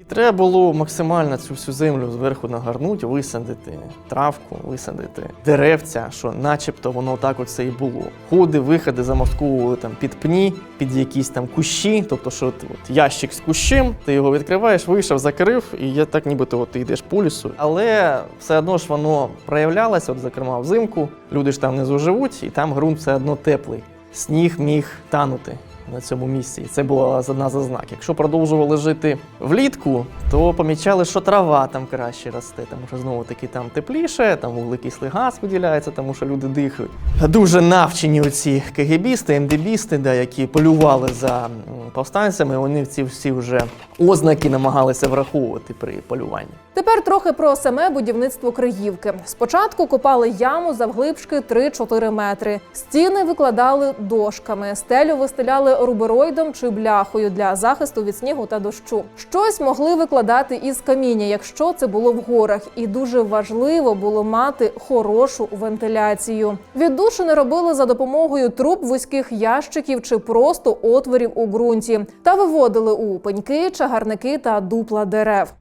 І треба було максимально цю всю землю зверху нагорнути, висадити травку, висадити деревця, що начебто воно так оце і було. Ходи, виходи замовтковували там під пні, під якісь там кущі. Тобто, що от, от ящик з кущем, ти його відкриваєш, вийшов, закрив, і я так нібито от, ти йдеш по лісу. Але все одно ж воно проявлялося, от, зокрема взимку. Люди ж там внизу живуть, і там ґрунт все одно теплий. Сніг міг танути на цьому місці. Це була одна з ознак. Якщо продовжували жити влітку, то помічали, що трава там краще росте, тому що знову таки там тепліше, там вуглекислий газ виділяється, тому що люди дихають. Дуже навчені оці КГБісти, МДБісти, да, які полювали за повстанцями, вони ці всі вже ознаки намагалися враховувати при полюванні. Тепер трохи про саме будівництво Криївки. Спочатку копали яму завглибшки 3-4 метри. Стіни викладали дошками, стелю вистеляли рубероїдом чи бляхою для захисту від снігу та дощу. Щось могли викладати із каміння, якщо це було в горах, і дуже важливо було мати хорошу вентиляцію. Віддушини робили за допомогою труб вузьких ящиків чи просто отворів у ґрунті та виводили у пеньки, чагарники та дупла дерев.